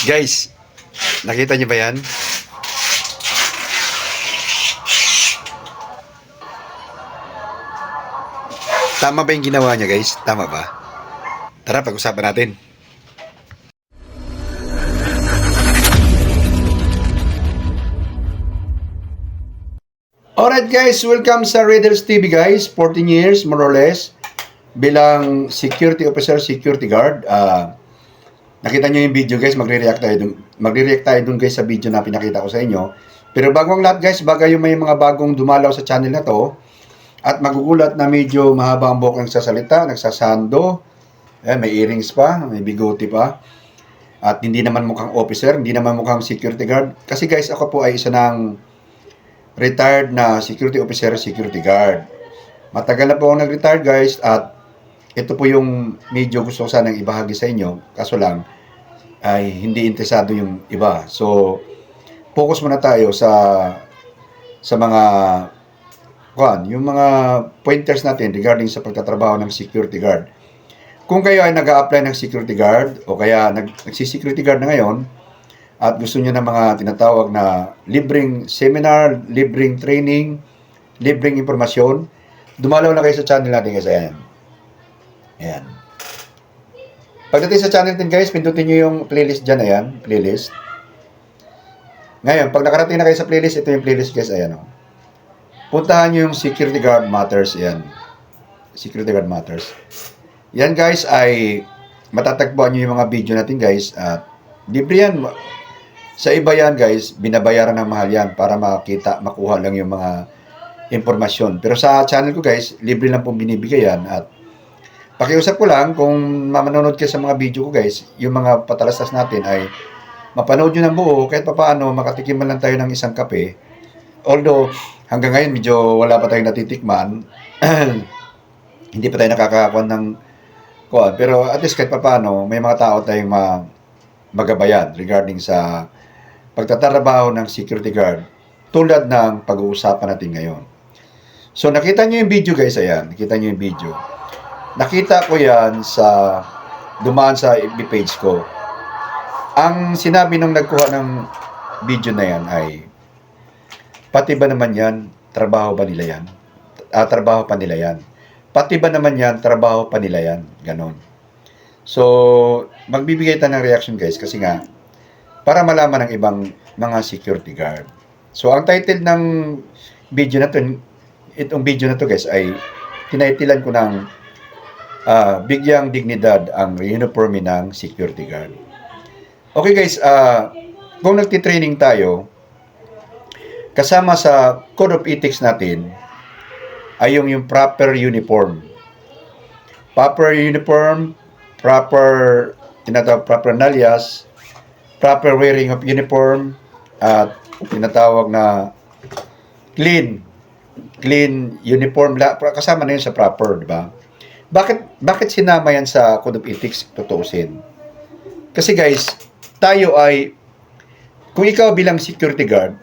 Guys, nakita niyo ba yan? Tama ba yung ginawa niya guys? Tama ba? Tara, pag-usapan natin. Alright guys, welcome sa Raiders TV guys. 14 years, more or less, bilang security officer, security guard. Ah, nakita nyo yung video guys, magre-react tayo dun, magre-react tayo dun guys sa video na pinakita ko sa inyo. Pero bago ang lahat guys, baga yung may mga bagong dumalaw sa channel na to, at magugulat na medyo mahaba ang buhok nagsasalita, nagsasando, eh, may earrings pa, may bigote pa, at hindi naman mukhang officer, hindi naman mukhang security guard. Kasi guys, ako po ay isa ng retired na security officer, security guard. Matagal na po ako nag-retire guys at ito po yung medyo gusto ko sanang ibahagi sa inyo. Kaso lang ay hindi interesado yung iba. So, focus muna tayo sa sa mga kuan, yung mga pointers natin regarding sa pagtatrabaho ng security guard. Kung kayo ay nag apply ng security guard o kaya nag, nagsi-security guard na ngayon, at gusto niyo ng mga tinatawag na libreng seminar, libreng training, libreng impormasyon, dumalaw na kayo sa channel natin guys. Ayan. Ayan. Pagdating sa channel natin guys, pindutin niyo yung playlist dyan. Ayan, playlist. Ngayon, pag nakarating na kayo sa playlist, ito yung playlist guys. Ayan o. Puntahan niyo yung Security Guard Matters. Ayan. Security Guard Matters. Yan guys ay matatagpuan niyo yung mga video natin guys. At libre yan. Sa iba yan guys, binabayaran ng mahal yan para makita, makuha lang yung mga impormasyon. Pero sa channel ko guys, libre lang pong binibigay yan at pakiusap ko lang kung mamanonood kayo sa mga video ko guys, yung mga patalastas natin ay mapanood nyo ng buo kahit papaano makatikim man lang tayo ng isang kape. Although hanggang ngayon medyo wala pa tayong natitikman. Hindi pa tayo nakakakuan ng kuan. Pero at least kahit papaano may mga tao tayong ma magabayan regarding sa pagtatrabaho ng security guard tulad ng pag-uusapan natin ngayon. So nakita niyo yung video guys, ayan, nakita niyo yung video. Nakita ko yan sa dumaan sa FB page ko. Ang sinabi nung nagkuha ng video na yan ay pati ba naman yan, trabaho ba nila yan? Ah, trabaho pa nila yan. Pati ba naman yan, trabaho pa nila yan? Ganon. So, magbibigay tayo ng reaction guys kasi nga, para malaman ng ibang mga security guard. So, ang title ng video na to, itong video na to guys ay tinitilan ko ng ah, Bigyang Dignidad ang uniforme ng security guard. Okay guys, ah, kung nagtitraining tayo, kasama sa Code of Ethics natin ay yung, yung proper uniform. Proper uniform, proper tinatawag proper nalyas, proper wearing of uniform, at tinatawag na clean clean uniform kasama na yun sa proper, di ba? Bakit bakit sinama yan sa Code of Ethics tutuusin? Kasi guys, tayo ay kung ikaw bilang security guard,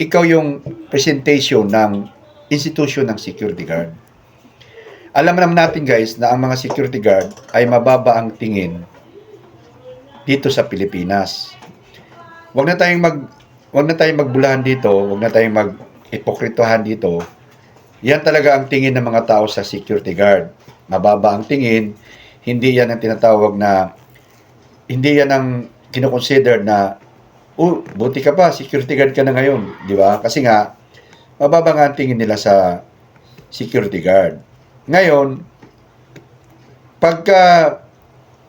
ikaw yung presentation ng institution ng security guard. Alam naman natin guys na ang mga security guard ay mababa ang tingin dito sa Pilipinas. Huwag na tayong mag huwag na tayong magbulahan dito, huwag na tayong mag hipokritohan dito. Yan talaga ang tingin ng mga tao sa security guard. Mababa ang tingin, hindi yan ang tinatawag na hindi yan ang kinoconsider na oh, buti ka pa, security guard ka na ngayon, di ba? Kasi nga, mababa nga ang tingin nila sa security guard. Ngayon, pagka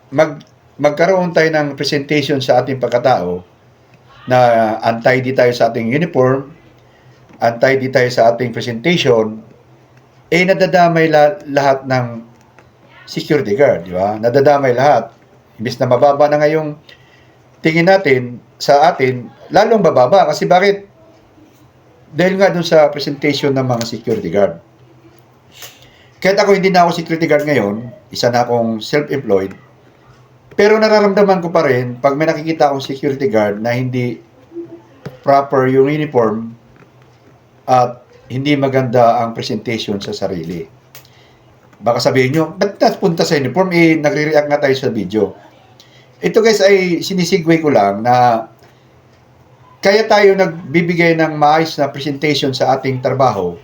mag, magkaroon tayo ng presentation sa ating pagkatao na anti-di tayo sa ating uniform, anti-di tayo sa ating presentation, eh nadadamay la- lahat ng security guard, di ba? Nadadamay lahat. Imbis na mababa na ngayong tingin natin sa atin, lalong bababa. Kasi bakit? Dahil nga dun sa presentation ng mga security guard. Kahit ako hindi na ako security guard ngayon, isa na akong self-employed, pero nararamdaman ko pa rin, pag may nakikita akong security guard na hindi proper yung uniform at hindi maganda ang presentation sa sarili. Baka sabihin nyo, ba't napunta sa uniform? Eh, nagre-react nga tayo sa video. ito guys ay sinisigway ko lang na kaya tayo nagbibigay ng maayos na presentation sa ating trabaho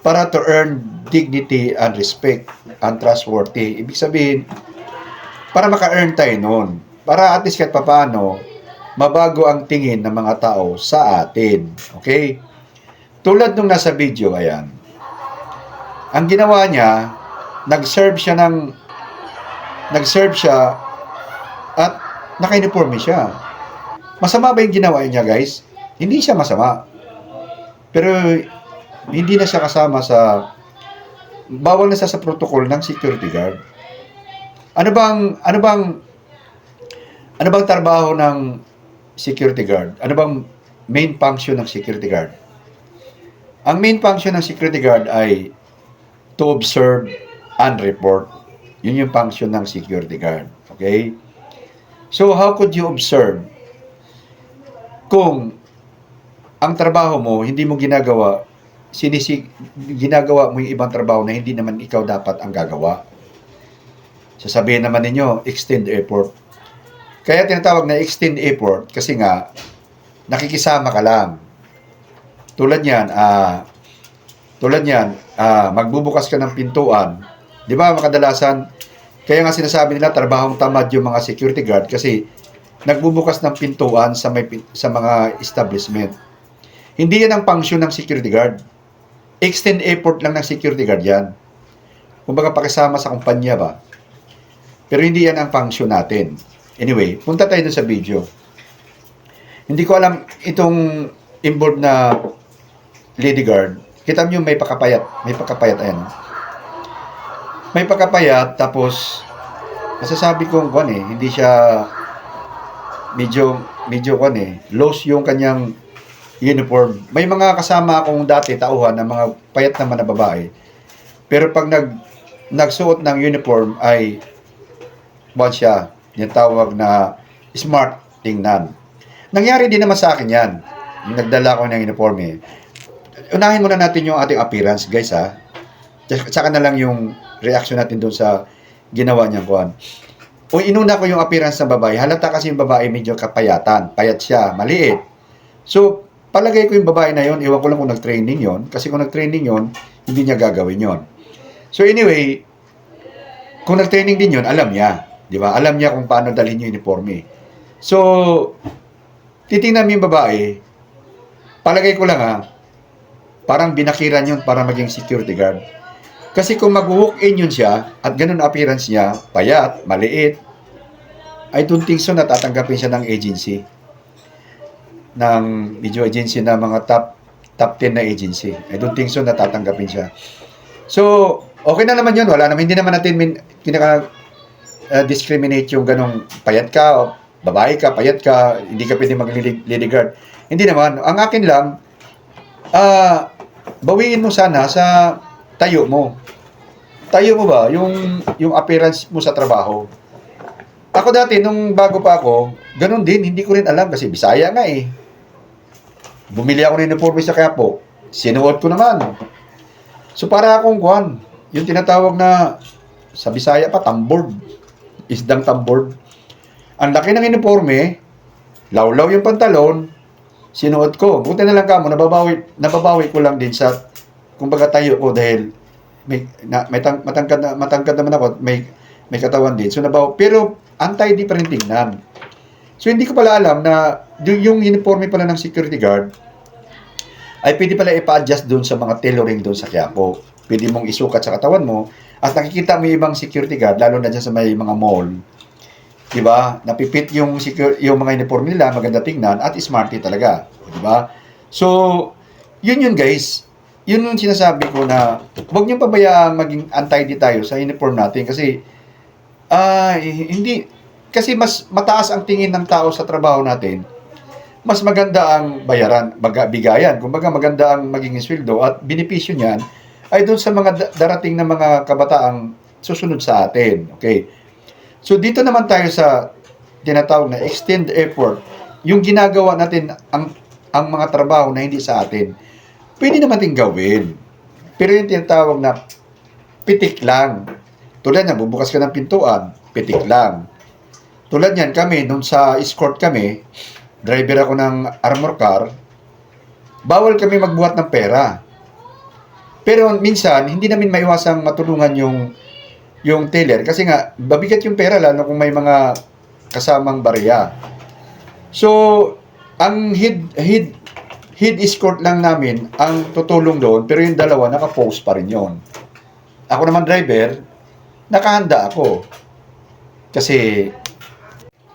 para to earn dignity and respect and trustworthy. Ibig sabihin, para maka-earn tayo noon. Para at least kahit papaano, mabago ang tingin ng mga tao sa atin. Okay? Tulad nung nasa video, ayan. Ang ginawa niya, nag-serve siya ng nag-serve siya at naka-uniforme siya. Masama ba yung ginawa niya, guys? Hindi siya masama. Pero hindi na siya kasama sa bawal na siya sa protocol ng security guard. Ano bang ano bang ano bang trabaho ng security guard? Ano bang main function ng security guard? Ang main function ng security guard ay to observe and report. Yun yung function ng security guard. Okay? So, how could you observe kung ang trabaho mo, hindi mo ginagawa, sinisig, ginagawa mo yung ibang trabaho na hindi naman ikaw dapat ang gagawa. Sasabihin naman ninyo, extend effort. Kaya tinatawag na extend effort kasi nga, nakikisama ka lang. Tulad yan, ah, tulad yan, ah, magbubukas ka ng pintuan. Di ba, makadalasan, kaya nga sinasabi nila, trabahong tamad yung mga security guard kasi nagbubukas ng pintuan sa, may, sa mga establishment. Hindi yan ang function ng security guard. Extend effort lang ng security guard yan. Kumbaga pakisama sa kumpanya ba. Pero hindi yan ang function natin. Anyway, punta tayo sa video. Hindi ko alam itong involved na lady guard. Kita niyo may pakapayat. May pakapayat ayan. May pakapayat tapos masasabi kong kwan eh, hindi siya medyo medyo kwan eh, loose yung kanyang uniform. May mga kasama akong dati tauhan ng mga payat naman na babae. Pero pag nag nagsuot ng uniform ay buwan siya, yung tawag na smart tingnan. Nangyari din naman sa akin yan. Nagdala ko ng uniform eh. Unahin muna natin yung ating appearance, guys ha. Tsaka na lang yung reaction natin doon sa ginawa niyang kuhan. O inuna ko yung appearance ng babae. Halata kasi yung babae medyo kapayatan. Payat siya, maliit. So, palagay ko yung babae na yon, iwan ko lang kung nag-training yon. Kasi kung nag-training yon, hindi niya gagawin yon. So anyway, kung nag-training din yon, alam niya. Di ba? Alam niya kung paano dalhin yung uniforme. So, titingnan mo yung babae, palagay ko lang ha, parang binakiran yun para maging security guard. Kasi kung mag-walk-in yun siya, at ganun appearance niya, payat, maliit, I don't think so natatanggapin siya ng agency. Ng video agency na mga top top 10 na agency. I don't think so natatanggapin siya. So, okay na naman yun. Wala naman, hindi naman natin min, pinaka uh, discriminate yung ganong payat ka, o babae ka, payat ka, hindi ka pwede mag-lady guard. Hindi naman. Ang akin lang, ah, bawiin mo sana sa tayo mo. Tayo mo ba? Yung, yung appearance mo sa trabaho. Ako dati, nung bago pa ako, ganun din, hindi ko rin alam kasi Bisaya nga eh. Bumili ako ng uniforme sa Quiapo. Sinuot ko naman. So para akong kuhan, yung tinatawag na sa Bisaya pa, tambord. Isdang tambord. Ang laki ng uniforme, lawlaw yung pantalon, sinuot ko. Buti na lang kamo, nababawi, nababawi ko lang din sa, kumbaga tayo ko dahil may, na, may tang, matangkad, na, matangkad naman ako, may, may katawan din. So nabaw, pero anti-di pa rin tingnan. So hindi ko pala alam na yung, yung uniforme pala ng security guard ay pwede pala ipa-adjust doon sa mga tailoring doon sa Quiapo. Pwede mong isukat sa katawan mo at nakikita mo yung ibang security guard lalo na dyan sa may mga mall. 'Di ba? Napipit yung secure, yung mga uniforme nila, maganda tingnan at smarty talaga, 'di ba? So, yun yun guys. Yun yung sinasabi ko na huwag niyo pabayaan maging anti-di tayo sa uniform natin kasi ah hindi kasi mas mataas ang tingin ng tao sa trabaho natin. Mas maganda ang bayaran, baga, bigayan. Kumbaga maganda ang maging sweldo at benepisyo niyan ay doon sa mga da- darating na mga kabataang susunod sa atin. Okay. So dito naman tayo sa tinatawag na extend effort. Yung ginagawa natin ang ang mga trabaho na hindi sa atin. Pwede naman din gawin. Pero yung tinatawag na pitik lang. Tulad na, bubukas ka ng pintuan, pitik lang. Tulad yan, kami, nung sa escort kami, driver ako ng armor car, bawal kami magbuhat ng pera. Pero minsan, hindi namin maiwasang matulungan yung yung teller kasi nga babigat yung pera lalo kung may mga kasamang barya. So, ang head head head escort lang namin ang tutulong doon pero yung dalawa naka-post pa rin yon. Ako naman driver, nakahanda ako. Kasi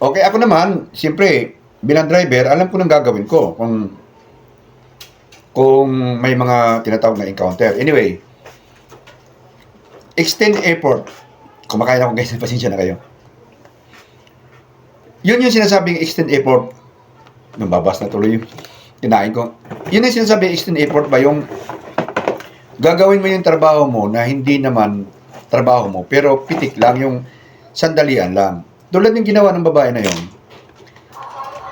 okay ako naman, siyempre bilang driver, alam ko nang gagawin ko kung kung may mga tinatawag na encounter. Anyway, extend effort. Kumakain ako guys, pasensya na kayo. Yun yung sinasabing extend effort. Nababas na tuloy yung kinain ko. Yun yung sinasabing extend effort ba yung gagawin mo yung trabaho mo na hindi naman trabaho mo, pero pitik lang yung sandalian lang. Tulad ng ginawa ng babae na yun.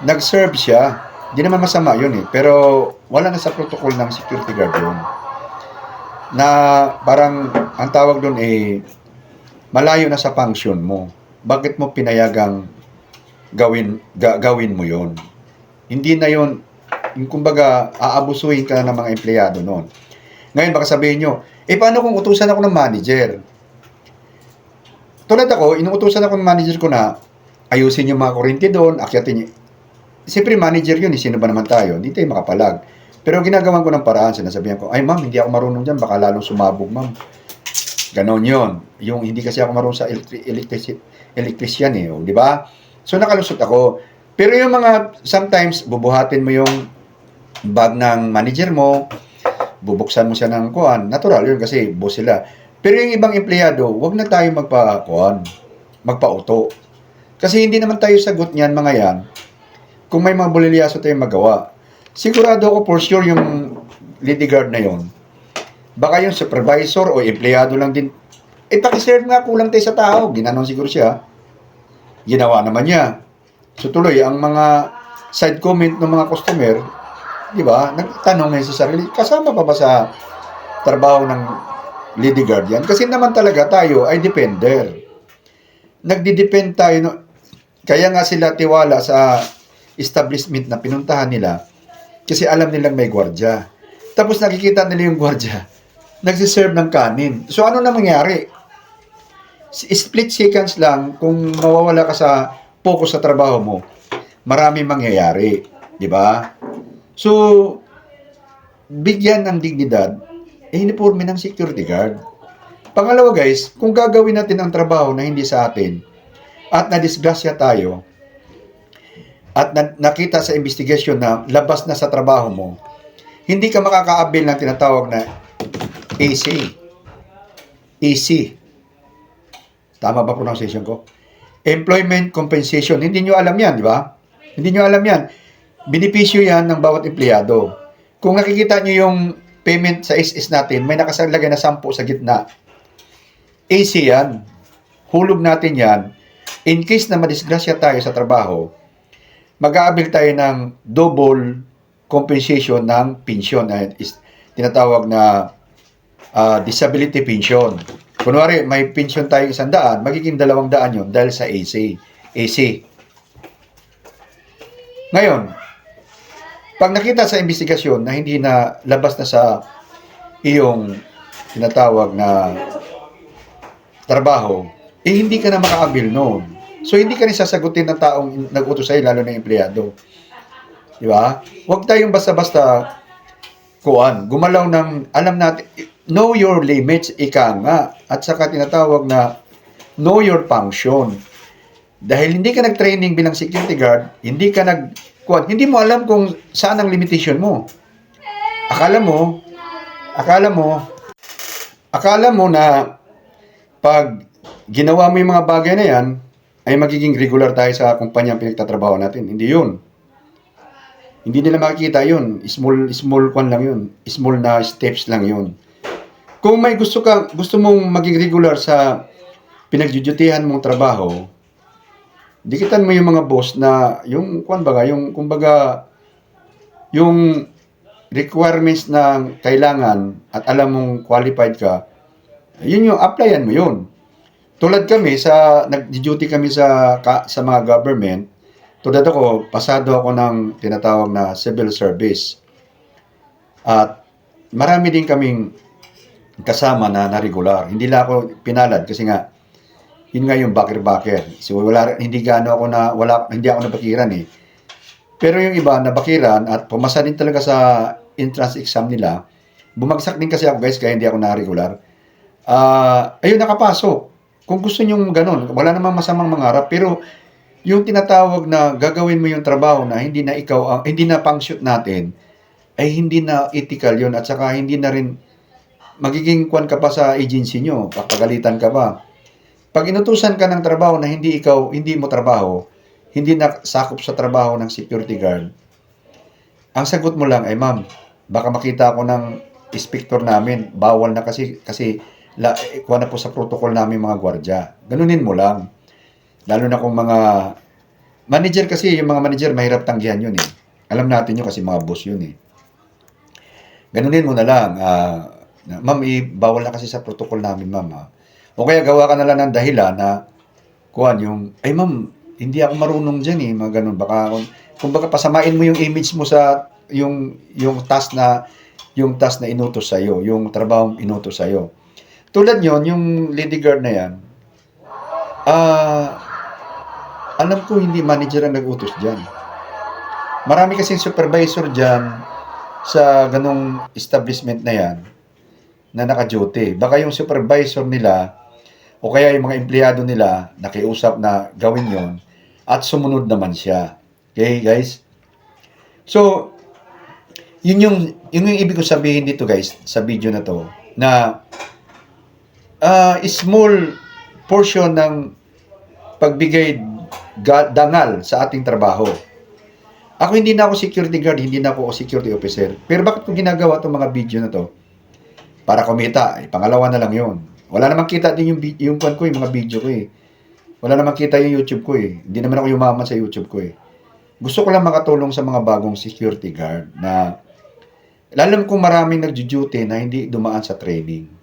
Nag-serve siya. Di naman masama yun eh. Pero wala na sa protocol ng security guard yun. Na parang ang tawag doon eh malayo na sa function mo. Bakit mo pinayagang gawin ga- gawin mo yon? Hindi na yon yung kumbaga aabusuhin ka na ng mga empleyado noon. Ngayon baka sabihin nyo, eh paano kung utusan ako ng manager? Tulad ako, inuutusan ako ng manager ko na ayusin yung mga kuryente doon, akyatin yung... Siyempre manager yun, eh, sino ba naman tayo? Hindi tayo makapalag. Pero ginagawan ko ng paraan, sinasabihan ko, ay ma'am, hindi ako marunong dyan, baka lalong sumabog ma'am. Ganon yon. Yung hindi kasi ako marunong sa electric, electric, electrician eh, oh, di ba? So nakalusot ako. Pero yung mga, sometimes, bubuhatin mo yung bag ng manager mo, bubuksan mo siya ng kuan, natural yun kasi boss sila. Pero yung ibang empleyado, wag na tayo magpa-kuan, magpa-auto. Kasi hindi naman tayo sagot niyan mga yan kung may mga bulilyaso tayong magawa. Sigurado ako for sure yung lady guard na yon. Baka yung supervisor o empleyado lang din. Eh, pakiserve nga kulang tayo sa tao. Ginanon siguro siya. Ginawa naman niya. So tuloy, ang mga side comment ng mga customer, di ba, nagtanong ngayon sa sarili, kasama pa ba sa trabaho ng lady guardian? Kasi naman talaga tayo ay depender. Nagdi-depend tayo, no? kaya nga sila tiwala sa establishment na pinuntahan nila kasi alam nilang may gwardya. Tapos nakikita nila yung gwardya, nagsiserve ng kanin. So ano na mangyari? Split seconds lang kung mawawala ka sa focus sa trabaho mo, marami mangyayari. Di ba? So, bigyan ng dignidad, eh, uniforme ng security guard. Pangalawa guys, kung gagawin natin ang trabaho na hindi sa atin, at na-disgrasya tayo, at na- nakita sa investigation na labas na sa trabaho mo, hindi ka makakaabil ng tinatawag na AC. AC. Tama ba pronunciation ko? Employment compensation. Hindi nyo alam yan, di ba? Hindi nyo alam yan. Benepisyo yan ng bawat empleyado. Kung nakikita nyo yung payment sa SS natin, may nakasalagay na 10 sa gitna. AC yan. Hulog natin yan. In case na madisgrasya tayo sa trabaho, mag-aabil tayo ng double compensation ng pension na is tinatawag na ah, disability pension. Kunwari, may pension tayo isang daan, magiging dalawang daan yun dahil sa AC. AC. Ngayon, pag nakita sa investigasyon na hindi na labas na sa iyong tinatawag na trabaho, eh hindi ka na makaabil noon. So hindi ka rin sasagutin ng taong nag-utos sa'yo, lalo na empleyado. Di ba? Huwag tayong basta-basta kuan, gumalaw ng, alam natin, know your limits, ika nga. At saka tinatawag na know your function. Dahil hindi ka nag-training bilang security guard, hindi ka nag, kuan, hindi mo alam kung saan ang limitation mo. Akala mo, akala mo, akala mo na pag ginawa mo yung mga bagay na yan, ay magiging regular tayo sa kumpanya ang pinagtatrabaho natin. Hindi yun. Hindi nila makikita yun. Small, small kwan lang yun. Small na steps lang yun. Kung may gusto ka, gusto mong maging regular sa pinagjujutihan mong trabaho, dikitan mo yung mga boss na, yung, kwan baga, yung, kumbaga, yung requirements na kailangan at alam mong qualified ka, yun yung applyan mo yun. Tulad kami sa nag-duty kami sa ka- sa mga government, tulad ako, pasado ako ng tinatawag na civil service. At marami din kaming kasama na na regular. Hindi lang ako pinalad kasi nga yun nga yung bakir-bakir. So wala hindi gaano ako na wala hindi ako nabakiran eh. Pero yung iba nabakiran at pumasa din talaga sa entrance exam nila. Bumagsak din kasi ako guys kaya hindi ako na regular. Ah, ayun nakapasok. Kung gusto niyo ganun, wala namang masamang mangarap pero yung tinatawag na gagawin mo yung trabaho na hindi na ikaw ang hindi na pang shoot natin ay hindi na ethical yun at saka hindi na rin magiging kwan ka pa sa agency nyo, papagalitan ka ba. Pag inutusan ka ng trabaho na hindi ikaw, hindi mo trabaho, hindi na sakop sa trabaho ng security guard, ang sagot mo lang ay, ma'am, baka makita ako ng inspector namin, bawal na kasi, kasi la, eh, kuha na po sa protocol namin mga gwardya. Ganunin mo lang. Lalo na kung mga manager kasi, yung mga manager, mahirap tanggihan yun eh. Alam natin yun kasi mga boss yun eh. Ganunin mo na lang. na, ma'am, bawal na kasi sa protocol namin, ma'am. ah." O kaya gawa ka na lang ng dahilan na, kuhan yung, ay ma'am, hindi ako marunong dyan eh, mga ganun. Baka, kung baka pasamain mo yung image mo sa, yung, yung task na, yung task na inutos sa'yo, yung trabaho inutos sa'yo. Tulad yon yung lady guard na yan, ah, alam ko hindi manager ang nag-utos dyan. Marami kasing supervisor dyan sa ganong establishment na yan na naka-duty. Baka yung supervisor nila o kaya yung mga empleyado nila nakiusap na gawin yon at sumunod naman siya. Okay, guys? So, yun yung, yun yung ibig ko sabihin dito, guys, sa video na to, na ah small portion ng pagbigay ga- dangal sa ating trabaho. Ako hindi na ako security guard, hindi na ako security officer. Pero bakit ko ginagawa itong mga video na to? Para kumita. Eh, pangalawa na lang yun. Wala namang kita din yung, yung, kwan ko, yung mga video ko eh. Wala namang kita yung YouTube ko eh. Hindi naman ako yumaman sa YouTube ko eh. Gusto ko lang makatulong sa mga bagong security guard na alam kong maraming nagjo-duty na hindi dumaan sa training.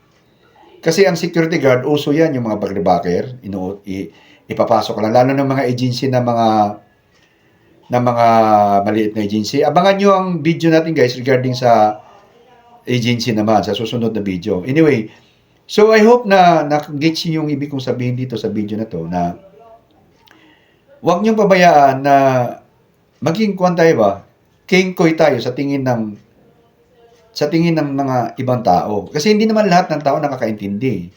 Kasi ang security guard, uso yan, yung mga bagribaker, inu i, ipapasok lang. Lalo ng mga agency na mga na mga maliit na agency. Abangan nyo ang video natin guys regarding sa agency naman, sa susunod na video. Anyway, so I hope na nakagets yung ibig kong sabihin dito sa video na to na huwag nyo pabayaan na maging kwan tayo ba, kingkoy tayo sa tingin ng sa tingin ng mga ibang tao. Kasi hindi naman lahat ng tao nakakaintindi.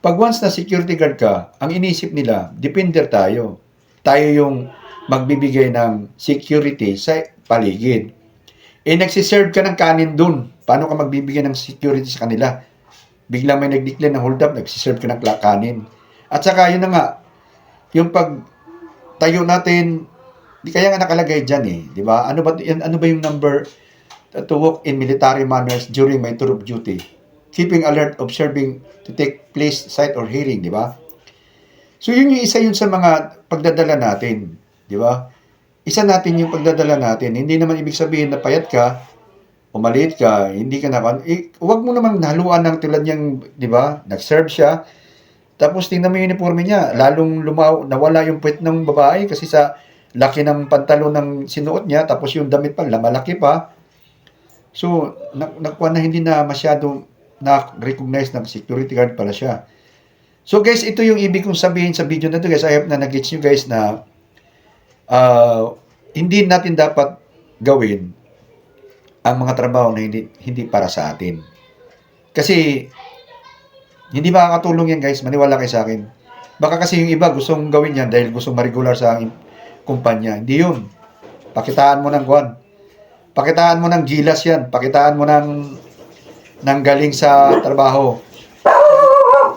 Pag once na security guard ka, ang inisip nila, depender tayo. Tayo yung magbibigay ng security sa paligid. Eh, nagsiserve ka ng kanin dun. Paano ka magbibigay ng security sa kanila? Biglang may nag-declare ng hold up, nagsiserve ka ng kanin. At saka, yun na nga, yung pag tayo natin, di kaya nga nakalagay dyan eh, di ba? Ano ba, yan- ano ba yung number to work in military manners during my tour of duty? Keeping alert, observing to take place, sight, or hearing, di ba? So yun yung isa yun sa mga pagdadala natin, di ba? Isa natin yung pagdadala natin. Hindi naman ibig sabihin na payat ka, o maliit ka, hindi ka naman, eh, huwag mo naman haluan ng tulad niyang, di ba? Nag-serve siya, tapos tingnan mo yung uniforme niya, lalong lumaw, nawala yung puwet ng babae kasi sa laki ng pantalon ng sinuot niya, tapos yung damit pa, malaki pa. So, na, nakuha na hindi na masyado na-recognize ng security guard pala siya. So guys, ito yung ibig kong sabihin sa video na to guys. I hope na nag-gets nyo guys na ah, hindi natin dapat gawin ang mga trabaho na hindi, hindi para sa atin. Kasi hindi makakatulong yan guys, maniwala kayo sa akin. Baka kasi yung iba gustong gawin yan dahil gustong ma-regular sa kumpanya. Hindi yun. Pakitaan mo ng kwan. Pakitaan mo ng gilas yan. Pakitaan mo ng, ng galing sa trabaho.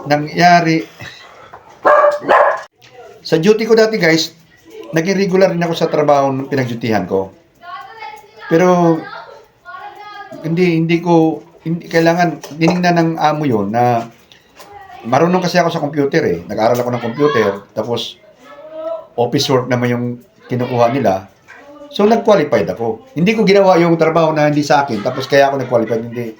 Nangyari. Sa duty ko dati guys, naging regular rin ako sa trabaho ng pinagdutihan ko. Pero hindi hindi ko hindi kailangan tiningnan ng amo yon na marunong kasi ako sa computer eh. Nag-aral ako ng computer tapos office work naman yung kinukuha nila. So nag-qualified ako. Hindi ko ginawa yung trabaho na hindi sa akin tapos kaya ako nag-qualified hindi.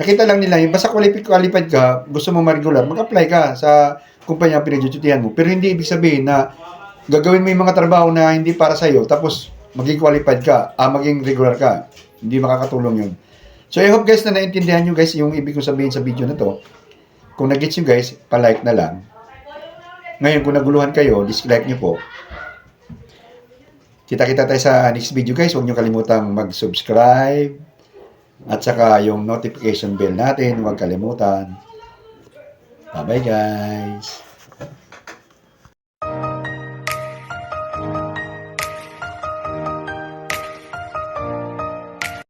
nakita lang nila, yung basta qualified, qualified ka, gusto mo ma-regular, mag-apply ka sa kumpanya pinag-dutyhan mo. Pero hindi ibig sabihin na gagawin mo yung mga trabaho na hindi para sa'yo, tapos maging qualified ka, ah, maging regular ka. Hindi makakatulong yun. So, I hope guys na naintindihan nyo guys yung ibig kong sabihin sa video na to. Kung nag-gets nyo guys, pa-like na lang. Ngayon, kung naguluhan kayo, dislike nyo po. Kita-kita tayo sa next video guys. Huwag nyo kalimutang mag-subscribe. At saka yung notification bell natin, huwag kalimutan. Bye-bye guys.